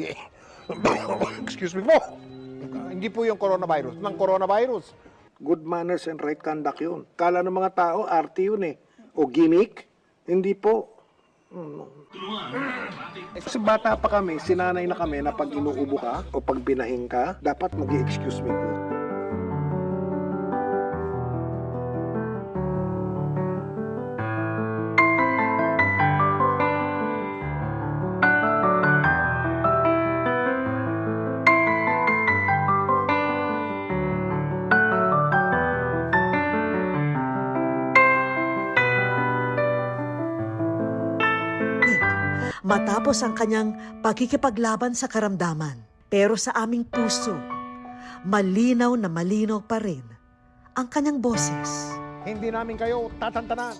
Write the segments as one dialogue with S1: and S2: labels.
S1: excuse me po. Hindi po yung coronavirus, ng coronavirus.
S2: Good manners and right conduct yun. Kala ng mga tao, arte yun eh. O gimmick. Hindi po. Mm. Kasi bata pa kami, sinanay na kami na pag inuubo ka o pag binahing ka, dapat mag excuse me po.
S3: Matapos ang kanyang pagkikipaglaban sa karamdaman. Pero sa aming puso, malinaw na malinaw pa rin ang kanyang boses.
S1: Hindi namin kayo tatantanan.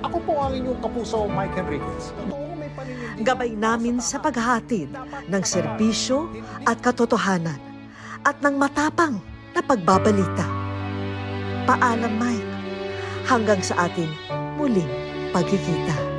S1: Ako po ang inyong kapuso, Mike Enriquez. Totoo may paninindigan
S3: Gabay namin sa paghahatid ng serbisyo at katotohanan at ng matapang na pagbabalita. Paalam, Mike. Hanggang sa ating muling pagkikita.